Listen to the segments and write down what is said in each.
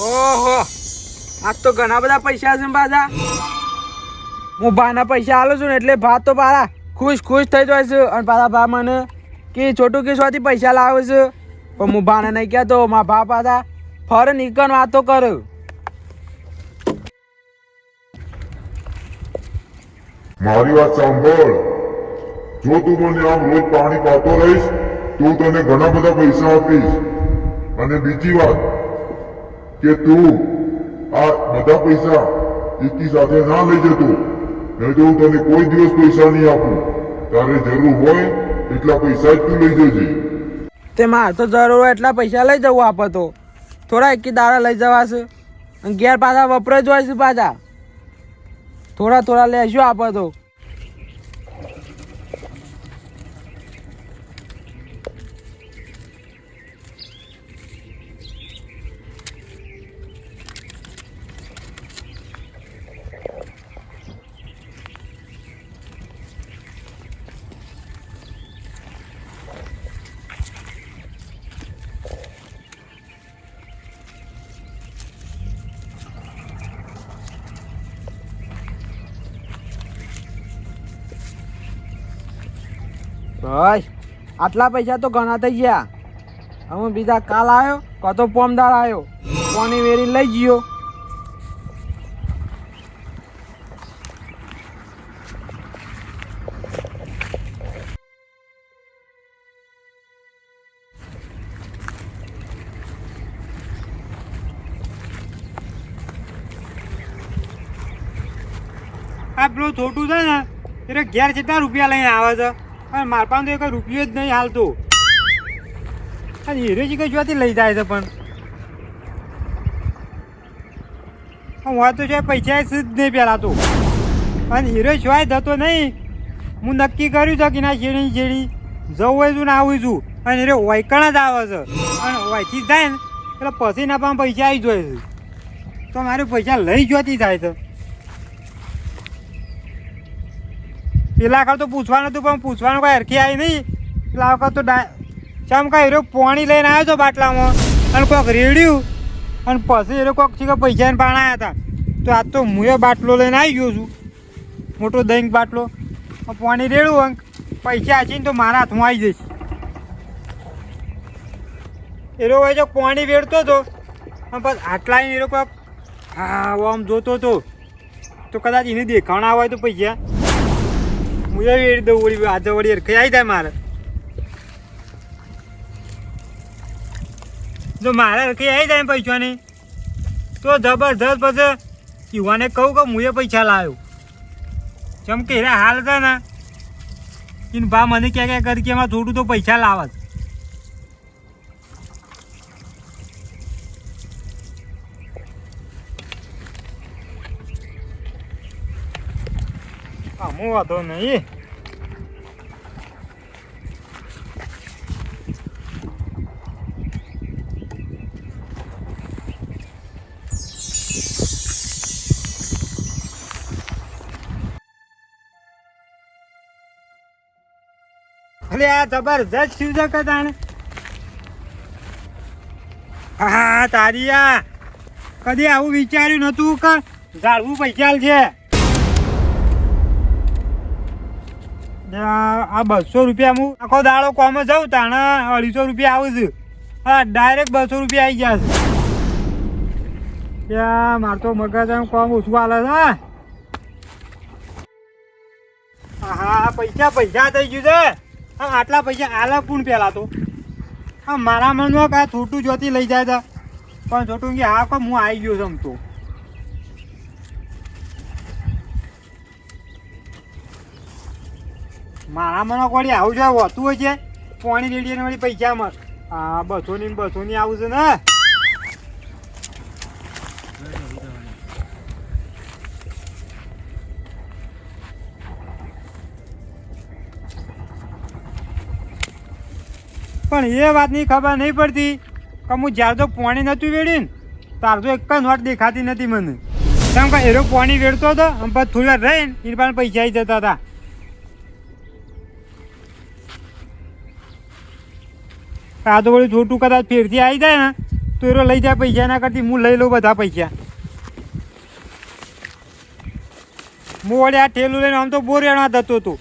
ઓહો, આજ તો ઘણા બધા પૈસા છે બાજા હું ભાના પૈસા આલું છું ને એટલે ભા તો પારા ખુશ ખુશ થઈ જાય છે. અને પાછા ભા મને કે છોટું કિસ્વાથી પૈસા લાવે છે. પણ હું ભાને નહીં કહેતો, મારા ભા પાછા ફર નીકળ વાતો કરું. મારી વાત સાંભળ. જો તું મને આમ રોજ પાણી પાતો રહીશ, તો તને ઘણા બધા પૈસા આપીશ. અને બીજી વાત કે તું આ બધા પૈસા એકી સાથે ના લઈ જતો. નહીં તો હું તને કોઈ દિવસ પૈસા નહીં આપું. તારે જરૂર હોય એટલા પૈસા જ તું લઈ જજે. તે માર તો જરૂર હોય એટલા પૈસા લઈ જવું આપે તો. થોડા એકી દાડા લઈ જવાશે ઘેર પાછા વપરાય જ હોય છે પાછા. થોડા થોડા લેશું આપે તો. ભાઈ આટલા પૈસા તો ઘણા થઈ ગયા. હવે બીજા કાલ આવ્યો કાં પોમદાર આવ્યો. કોની વેરી લઈ ગયો. આ પેલું થોટું છે ને એટલે ઘેર કેટલા રૂપિયા લઈને આવે છે? અને મારા પાસે તો એક રૂપિયો જ નહીં હાલતો. અને હીરો જ કઈ જોતી લઈ જાય છે પણ. હું તો છે પૈસા જ નહીં પહેલાં તો. અને હીરો સિવાય થતો નહીં. હું નક્કી કર્યું છે કે ના શેરી શેરી જવું હોય છું ને આવું છું. અને હીરો વૈકણ જ આવે છે. અને વૈથી જાય ને, એટલે પછી ના પણ પૈસા આવી જોઈએ છે. તો મારે પૈસા લઈ જોતી થાય છે. પેલા વખત તો પૂછવાનું હતું, પણ પૂછવાનું કઈ હરખી આવી નહીં. પેલા વખત તો ચમ કઈ હીરો પાણી લઈને આવ્યો હતો બાટલામાં, અને કોઈક રેડ્યું, અને પછી હીરો કોઈક છે કે પૈસા પાણા હતા. તો આજ તો હું એ બાટલો લઈને આવી ગયો છું. મોટો દહીં બાટલો. પાણી રેડું અંક પૈસા આચીને તો મારા હાથમાં આવી જઈશ. એરો હોય જો પાણી વેડતો હતો બસ આટલા હીરો કોઈક હા આમ જોતો હતો. તો કદાચ એને દેખાણા હોય તો પૈસા. હું એ વેડી દઉં વળી આજે વળી આવી જાય મારે. જો મારે રખી આવી જાય પૈસાની, તો જબરજસ્ત પછી યુવાને કહું કે હું એ પૈસા લાવ્યો. જેમ કે હાલ હતા ને, એને બા મને ક્યાં ક્યાં કરી કે એમાં થોડું તો પૈસા લાવત. આમો વાંધો નહીં અલે આ જબરજસ્ત શિવ કે તાણે હા તારી આ કદી આવું વિચાર્યું નતું કે જાળવું પૈસા છે આ બસો રૂપિયા હું આખો દાડો કોમ જાઉં તાણે અઢીસો રૂપિયા આવું છું. હા ડાયરેક્ટ બસો રૂપિયા આવી ગયા છે. ત્યાં મારે તો મગજ એમ કોમ ઓછું હાલે છે, હા. પૈસા પૈસા થઈ ગયું છે. હા, આટલા પૈસા આલા કોણ પહેલાં તો? હા, મારા મનમાં કાં છોટું જોતી લઈ જાય તા પણ છોટું કે હા હું આવી ગયો છું તો. મારા મને કોડી આવું છે હોતું હોય છે પોણી રેડીને વળી પૈસા મળ હા બસો ની બસો ની આવું છે ને. પણ એ વાતની ખબર નહીં પડતી કે હું જ્યારે તો પાણી નહોતું વેડ્યું તાર તો એક જ નોટ દેખાતી નથી મને. કેમ કે એરો પાણી વેડતો હતો અને પછી થોડા રહીને એ પણ પૈસા જતા હતા. આ તો વળી છોટું કદાચ ફેરથી આવી જાય ને, તો એરો લઈ જાય પૈસા એના કરતી, હું લઈ લઉં બધા પૈસા. હું વળી આ ઠેલું લઈને આમ તો બોર એના થતો હતો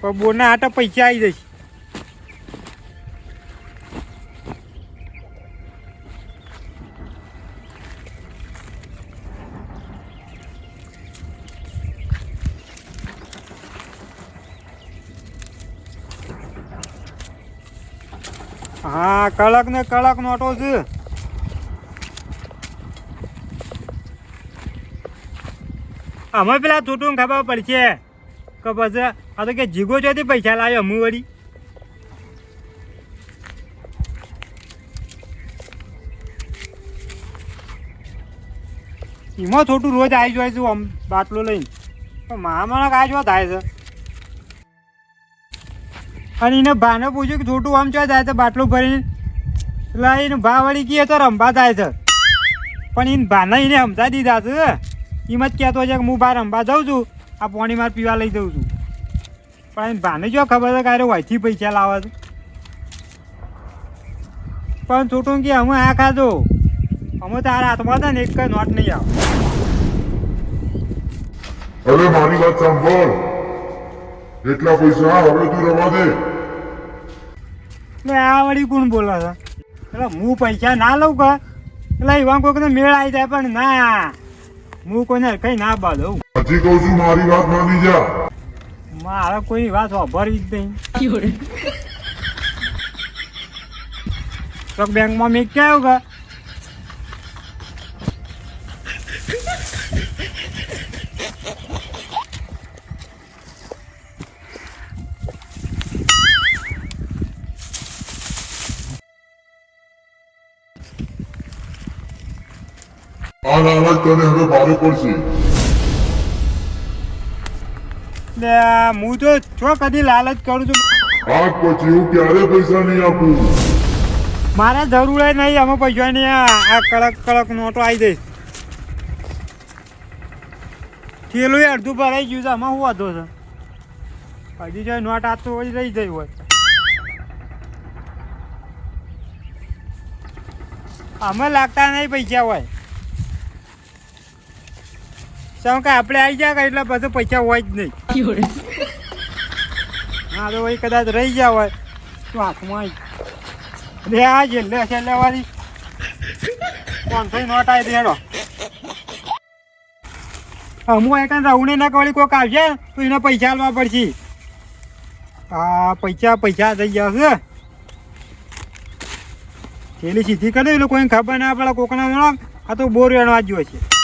પણ બોરના આટા પૈસા આવી જશે. હા, કડક ને કડક નોટો છે. અમે પેલા છૂટું ખબર પડશે કે પછી આ તો કે જીગો ચોથી પૈસા લાવ્યો અમુ વળી. એમાં થોડું રોજ આવી જાય છે આમ બાટલો લઈને. પણ મારા મને કાચો થાય છે. અને એને ભાને પૂછ્યું કે છોટું આમ ચો થાય તો બાટલું ભરીને એટલે એને ભા વળી કીએ તો રંભા થાય છે. પણ એને ભાને એને સમજા દીધા છે. એમ જ કહેતો છે કે હું બહાર રંભા જાઉં છું. આ પાણી માર પીવા લઈ જઉં છું. પણ એને ભાને જો ખબર છે કે અરે પૈસા લાવે છે. પણ છોટું કે અમે આ ખાધો. અમે તારા હાથમાં હતા ને એક કઈ નોટ નહીં આવે. અરે મારી વાત સાંભળ. એટલા પૈસા હવે તું રવા દે. એટલે આ વળી કોણ બોલે છે? એટલે હું પૈસા ના લઉં કે? એટલે એવા કોઈકને મેળ આવી જાય પણ ના. હું કોઈને કઈ ના બાંધું. હજી કહું છું મારી વાત માની જા. મારે કોઈ વાત વાપરવી જ નહીં. તો બેંકમાં મેં ક્યાં કે? આ લાલચ તને હવે ભારે પડશે. હું તો છો કદી લાલચ કરું છું. આજ પછી હું ક્યારે પૈસા નહીં આપું? મારે જરૂર નહીં અમે પૈસા નહીં આ કડક કડક નોટો આવી દઈશ થેલું અડધું ભરાઈ ગયું છે આમાં શું વાંધો છે? હજી જો નોટ આ તો વળી રહી જઈ હોય. અમે લાગતા નહીં પૈસા હોય. શું કે આપણે આવી જાય એટલે બધું પૈસા હોય જ નહીં. હા તો ભાઈ કદાચ રહી ગયા હોય તો હાથમાં રે આ છેલ્લે છેલ્લે વાળી પાંચસો નોટ આવી દેડો હું એક રવણે ના કવાળી કોક આવશે તો એને પૈસા આલવા પડશે. હા પૈસા પૈસા થઈ ગયા છે. પેલી સીધી કરી એટલે કોઈને ખબર ના પડે કોકના આ તો બોર વેણવા જ છે.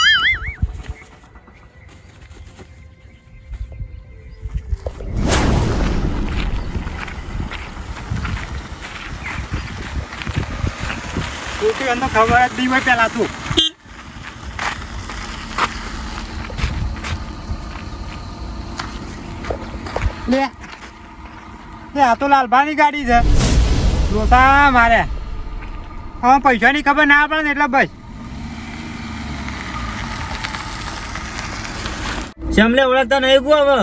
ખબર જ નહીં હોય પેલા તું. લે. લે આ તો લાલભાની ગાડી છે. ડોસા મારે. હા પૈસાની ખબર ના પડે ને એટલે બસ. શમલે ઓળખતા નહીં ગુ હવે?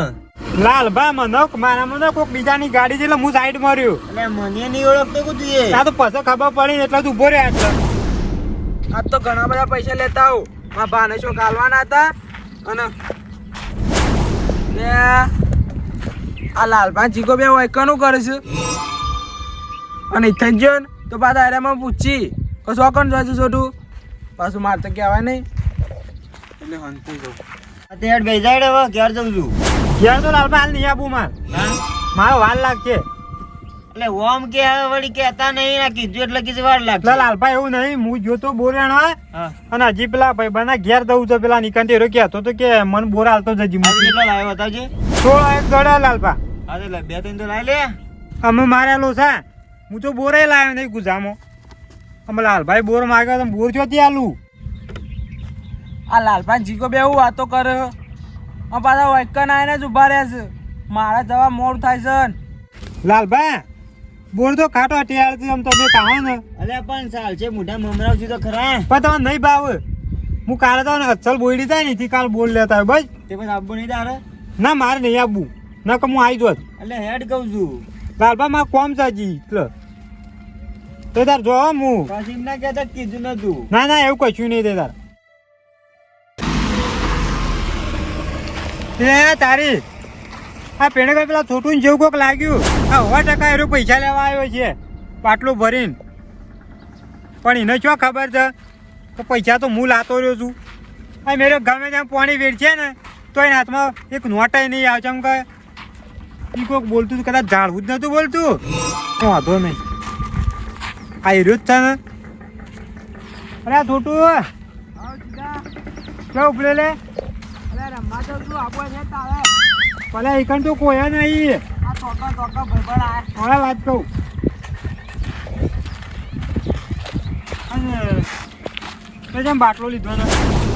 લાલભા મને મારા મને કોક બીજાની ગાડી છે એટલે હું સાઈડ મર્યું. એટલે મને નહીં ઓળખતો કુ તું આ તો પછી ખબર પડી ને એટલે તું ઊભો રહ્યા આજ તો ઘણા બધા પૈસા લેતા આવું. મારા ભાને શું કાલવાના હતા? અને લે આ લાલભાન જીગો બે વૈકનું કરે છે? અને ઇથન ગયો ને તો પાછા આરામાં પૂછી. કશું કોણ જોઈશું છોટું? પાછું મારે તો કહેવાય નહીં. એટલે હંતી જવું અત્યારે બે જાય હવે ક્યારે જઉં છું. યાર તો લાલભા હાલ નહીં આપું માર. મારો વાર લાગશે. એટલે ઓમ કે હવે વળી કહેતા નહીં ના કીધું એટલે કીધું વાર લાગશે. લાલભા એવું નહીં હું જોતો બોરાણ હોય હા. અને હજી પેલા ભાઈ બના ઘેર દઉં તો પેલા નિકંઠ રોક્યા. તો તો કે મન બોર હાલતો જજી આજે કેટલો લાવ્યો બતાવજે સોળ એક દોડા લાલભા. અરે લે, બે ત્રણ તો લાવી લે. અમે મારેલો છે. હું તો બોરે લાવ્યો નહીં ગુજામો. અમે લાલભાઈ બોર માગ્યો તો બોર ચોથી આલું? આ લાલભાન ચીકો બે એવું વાતો કરે. છે. પાછા વાઇકન આવીને જ ઊભા રહે છે. મારા જવા મોડ થાય છે. ને. લાલભાઈ બોર તો ખાટો ટેળ છે આમ તમે કાહો ને. અલે પણ ચાલ છે મોઢા મમરાવજી તો ખરા. પણ તમને નહીં ભાવ હું કાલે તો અચ્છલ બોયડી થાય ને થી કાલ બોલ લેતા હોય બસ. તે પણ આબુ નહીં તારે? ના મારે નહીં આબુ ના કે હું આવી જોત. એટલે હેડ કહું છું. લાલબા મારે કોમ સાજી એટલે. તો તાર જો હું કાશીમ ના કહેતા કીધું નતું. ના ના એવું કશું નહીં તે તાર. એ તારી. આ પેણે કઈ પેલા થોટું જેવું કોક લાગ્યું. આ સો ટકા એરો પૈસા લેવા આવ્યો છે. પાટલું ભરીને. પણ એને શું ખબર છે? તો પૈસા તો હું લાતો રહ્યો છું. આ મેરે ગમે ત્યાં પાણી વેડશે ને તો એના હાથમાં એક નોટાઈ નહીં આવે એમ કે એ કોઈક બોલતું હતું, કદાચ જાણવું જ નહોતું બોલતું. વાંધો નહીં. આ હીરો જ છે ને. અરે આ થોટું કેવું ઉપલે લે અરે રમવા તો તું આપો છે તારે. ભલે એકણ તો કોઈ નહીં. હવે વાત કહું. તે જેમ બાટલો લીધો ને.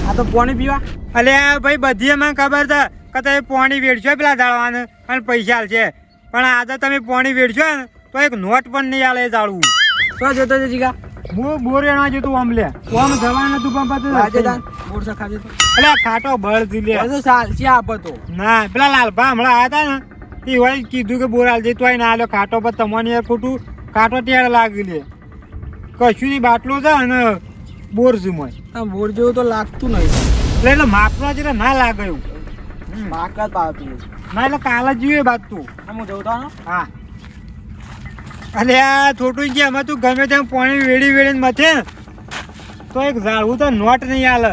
આ તો પાણી પીવા. અલે ભાઈ બધી એમાં ખબર છે કે તમે પોણી વેડશો પેલા દાળવાને અને પૈસા છે પણ આજે તમે પોણી વેડશો ને તો એક નોટ પણ નહીં આલે જાળવું તો જતો છે જીગા? હું બોર એના જતું આમ લે. જવાનું હતું પણ પાછું અલે ખાટો બળ દી લે. તો સાલ છે ના પેલા લાલભા હમણાં આવ્યા હતા ને એ વળી કીધું કે બોર આલજે તોય ના આલ્યો ખાટો પર તમને યાર ખોટું કાંટો ટેડ લાગી લે. કશું ની બાટલો છે અને બોર જુમય બોર જેવું તો લાગતું નહીં. એટલે એટલે માપનો છે ના લાગે એવું. ના એટલે કાલે જ જોઈએ બાદ તું. હું જવું તો હા. અલે આ છોટું ગયા એમાં તું ગમે તેમ પાણી વેડી વેડીને મથે. તો એક ઝાડવું તો નોટ નહીં આલે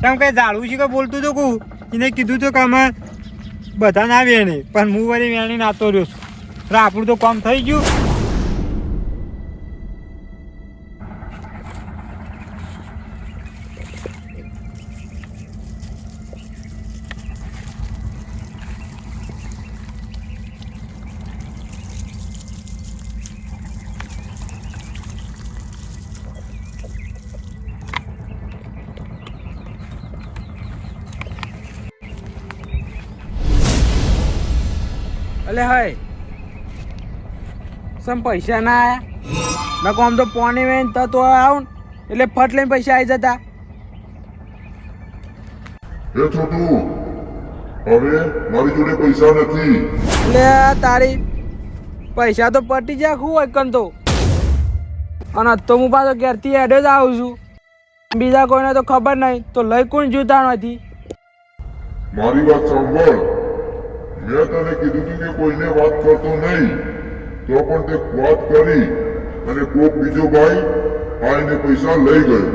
કેમ કઈ ઝાડવું છે કે બોલતું તો કહું? એને કીધું તો કે અમે બધા ના વેણી. પણ હું વળી વેણી નાતો રહ્યો છું. આપણું તો કામ થઈ ગયું. એટલે હય સમ પૈસા ના આયા? નકો આમ તો પોણી વેન તો તો આવું એટલે ફટ લઈને પૈસા આવી જતા. એ છોટુ હવે મારી જોડે પૈસા નથી. એટલે તારી પૈસા તો પટી જાય ખૂબ હોય કન તો. અને તો હું પાછો ઘેરથી હેડે જ આવું છું. બીજા કોઈને તો ખબર નહીં તો લઈ કોણ જોતા નથી? મારી વાત સાંભળ. મેં તને કીધું હતું કે કોઈને વાત કરતો નહીં. તો પણ તે વાત કરી અને કોક બીજો ભાઈ ભાઈને પૈસા લઈ ગયો.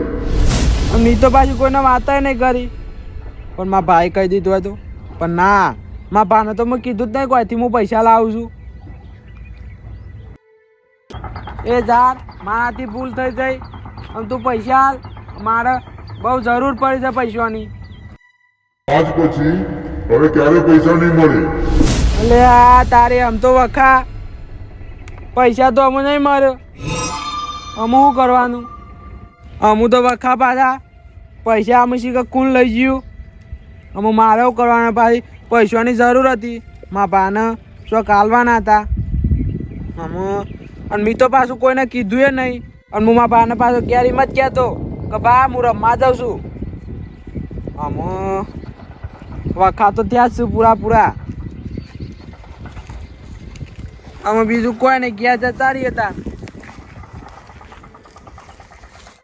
અને તો પાછું કોઈને વાતાય નહીં કરી. પણ મારા ભાઈ કહી દીધું હતું. પણ ના મારા ભાને તો મેં કીધું જ નહીં કોઈથી હું પૈસા લાવું છું. એ યાર મારાથી ભૂલ થઈ જઈ અને તું પૈસા મારે બહુ જરૂર પડી છે પૈસાની. આજ પછી હવે ક્યારે પૈસા નહીં મળે? એટલે આ તારે આમ તો વખા. પૈસા તો અમને નહીં મળ્યો અમે શું કરવાનું? અમુ તો વખા પાછા. પૈસા અમે શીખ કુણ લઈ ગયું. અમે મારે શું કરવાના પાછી. પૈસાની જરૂર હતી. મારા પાને શું કાલવાના હતા. અમે અને મી તો પાછું કોઈને કીધું એ નહીં. અને હું મારા પાને પાછું ક્યારે એમ જ કહેતો કે બા, હું રમવા જાઉં છું. અમે વખા તો ત્યાં જ છું પૂરા પૂરા. અમે બીજું કોઈ નહીં ગયા જતા રહીએ તા?